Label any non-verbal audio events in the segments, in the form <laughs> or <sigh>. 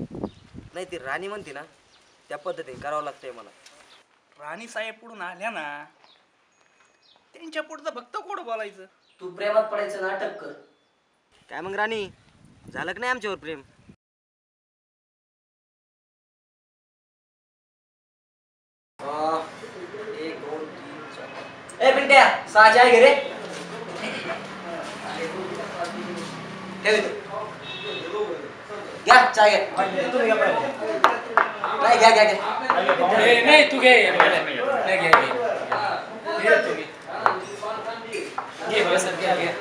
नाही ती राणी म्हणते ना त्या पद्धतीने करावं लागतंय मला. राणी साहेब पुढून आल्या ना त्यांच्या पुढचं फक्त कोड बोलायचं. तू प्रेमात पडायचं नाटक कर. काय मग राणी? झालं का नाही आमच्यावर प्रेम? एक दोन तीन चार. ए पिंट्या सहा चाय घे रे. ठेव इथं. घ्या चाय घ्या तुम्ही घ्या पहिले. नाही घ्या घ्या घ्या नाही तू घे नाही घे घे घे तू घे घे बस घे घे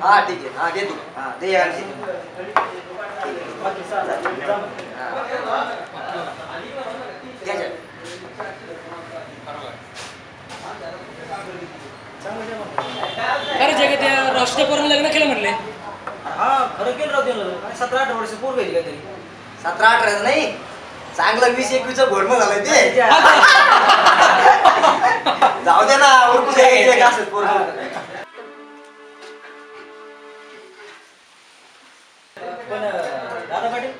हा ठीक आहे हा घे तू हा दे या आणखी. हा. घ्या चाय. अरे जग त्या राष्ट्रपरून लग्न केलं म्हणले हा खरं केलं सतरा अठरा वर्ष पूर्व गेली काहीतरी. सतरा अठरा नाही. चांगलं वीस एकवीस घोडमं झालंय ते. <laughs> जाऊ दे ना ओळखू दे. पण दादा पाटील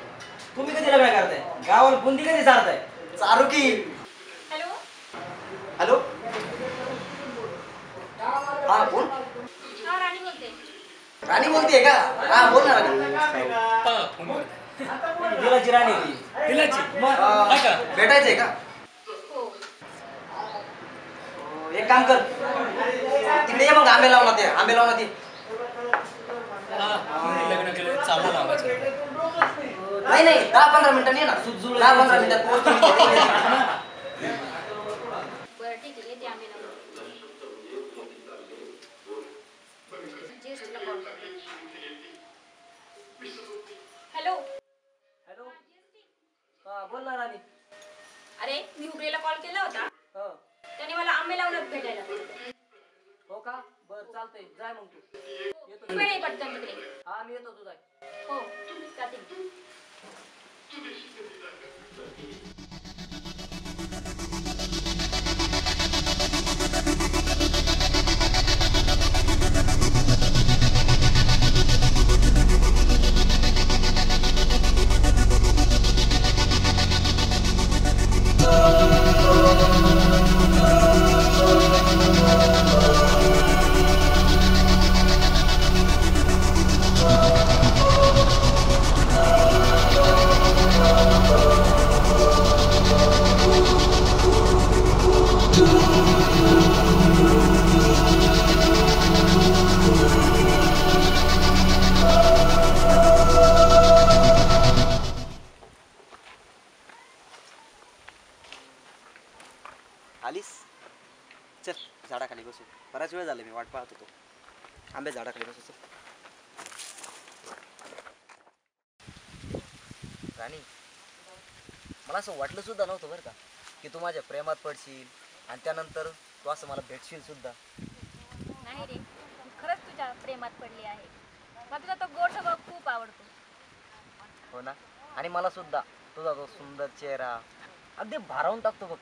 तुम्ही कधी लग्न करताय? गावाला बुंदी कधी चालताय चारू की हॅलो हॅलो हा कोण हा राणी बोलते राणी बोलतेय का? हा बोल ना हा. दिलाची राणी दिलाची? भेटायचंय का? हो एक काम कर. तिकडे ये मग आंबे लावणार ते आंबे लावणार ते हा, लग्न केलं चालू नाही नाही दहा पंधरा मिनिटांनी ये ना. दहा पंधरा मिनिटात पोहोचतो <laughs> चालतंय. जाय मग तू. येतो पटकन तिकडे. हा मी येतो तू जाय. हो जाते आलीस? चल झाडाखाली बसू. बराच वेळ झाला मी वाट पाहत होतो. आंबे झाडाखाली बसू चल. राणी मला असं वाटलं सुद्धा नव्हतं बरं का की तू माझ्या प्रेमात पडशील आणि त्यानंतर तू असं मला भेटशील सुद्धा. नाही रे खरंच तुझ्या प्रेमात पडली आहे. मला तुझा तो गोड स्वभाव खूप आवडतो. हो ना? आणि मला सुद्धा तुझा तो सुंदर चेहरा अगदी भारावून टाकतो बघ.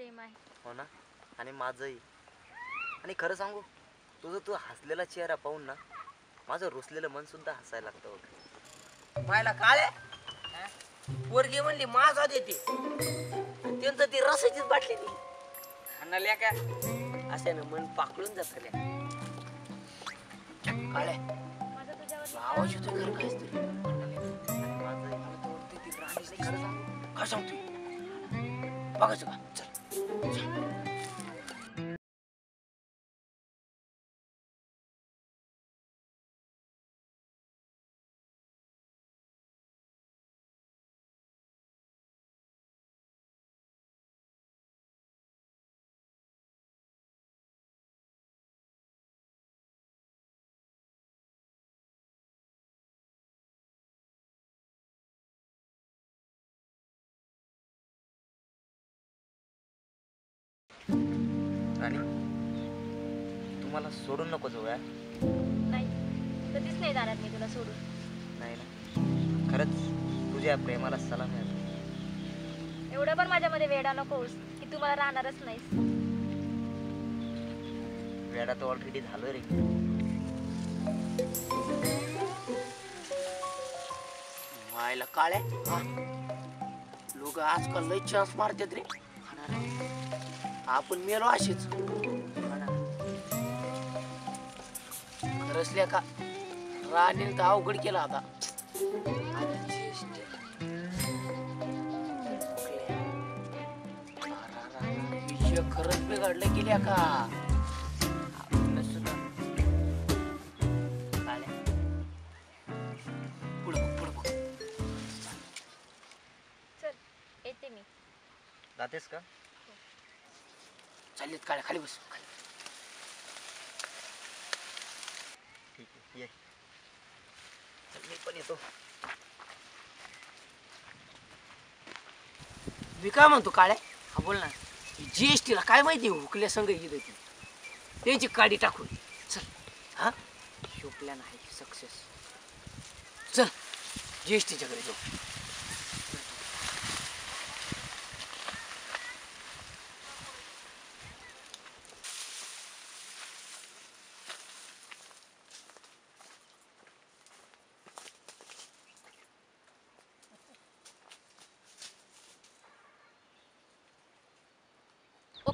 प्रेम आहे. हो ना? आणि माझंही. आणि खरं सांगू तुझं तू हसलेला चेहरा पाहून ना माझं रुसलेलं मन सुद्धा हसायला लागतं बघ. पाहिला काळे पोरगी म्हणली माझा देते. त्यांचं ती रसाचीच बाटली ती. खाणाल्या का? अशाने मन पाकळून जात काळे माझं तुझ्यावर आवाज येतोय घर काय माझंही ती काय सांगतोय? बघायचं का? चल. 자. राणी तुम्हाला सोडून नको जाऊ यार नाही कधीच नाही जाणार मी तुला सोडून. नाही ना? खरंच तुझ्या प्रेमाला सलाम यार एवढं पण माझ्यामध्ये वेडा नकोस की तू मला राहणारच नाहीस. वेडा तर ऑलरेडी झालो रे. मायला काळ्या लोक आजकाल लय चान्स मारतात रे. आपण मेलो अशीच. रसल्या का? राणीने तर अवघड केला आता. खरंच बिघडलं गेल्या का पुढं चल येते मी जातेस का चाललेत काळ्या खाली बस. खाली. ठीक आहे ये. चल, मी पण येतो. मी काय म्हणतो काळ्या? हा बोल ना. जीएसटी ला काय माहिती हुकल्या संघ येत होती त्यांची काडी टाकून. चल हा? ह्यो प्लॅन आहे सक्सेस चल जीएसटीच्या घरी जाऊ.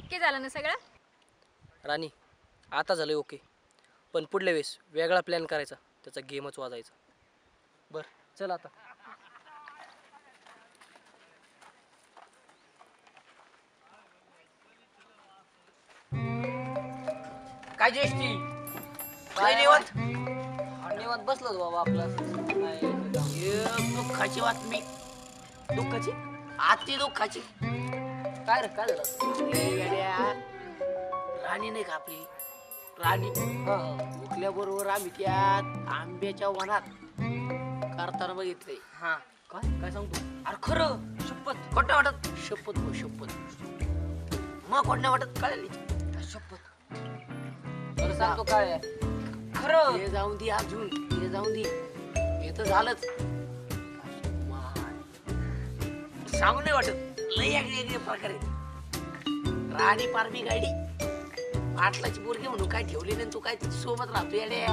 ओके झालं ना सगळं? राणी आता झालं ओके. पण पुढल्या वेळेस वेगळा प्लॅन करायचा त्याचा गेमच वाजायचा. बरं चल आता. काय जीएसटी काय निवत? निवांत बसलो बाबा आपला. दुःखाची बातमी. दुःखाची? अति दुःखाची. काय रे काय झालं? नाही का आपली? राणी. बरोबर आम्ही त्यात आंब्याच्या वनात करताना बघितले. हा. काय? काय सांगतो? अरे खरं शपथ. खोटं वाटत शपथ हो शपथ. मग खोट नाही वाटत कळली शपथ. सांगतो काय? खरं. हे जाऊन दे अजून हे जाऊन दे. हे तर झालंच. सांगू नाही वाटत. लय वेगळे प्रकारे राणी पारमी गाडी आटलाची पोरगी म्हणून काय ठेवली नाही तू काय तिच्या सोबत राहतो येड्या?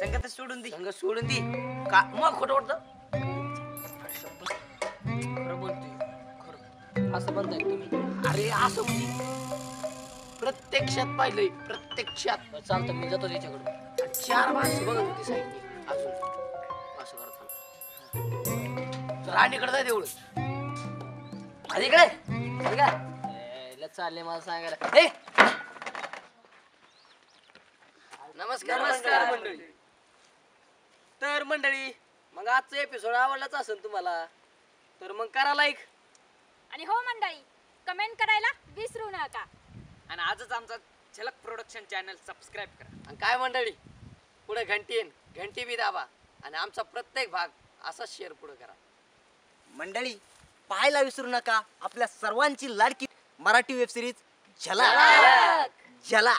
संगत सोडून दे. संग सोडून दे. का? मग खोटं वाटतं? खरं बोलतोय खरं. असं म्हणताय तुम्ही. अरे असं म्हणजे प्रत्यक्षात पाहिलंय प्रत्यक्षात. चालतं मी जातो त्याच्याकडून चार माणसं बघत होती साईडने अजून. असं करताना राणीकडे जाय तेवढं आणि इकडे. चालले मला सांगायला! नमस्कार नमस्कार मंडळी. तर मंडळी मग आजचा एपिसोड आवडलाच असेल तुम्हाला? तर मग करा लाईक आणि हो मंडळी कमेंट करायला विसरू नका. आणि आजच आमचा झलक प्रोडक्शन चॅनल सबस्क्राईब करा. आणि काय मंडळी? पुढे घंटी येईन. घंटी बी दाबा. आणि आमचा प्रत्येक भाग असाच शेअर पुढे करा. मंडळी पाहायला विसरू नका. आपल्या सर्वांची लाडकी मराठी वेब सिरीज झला झला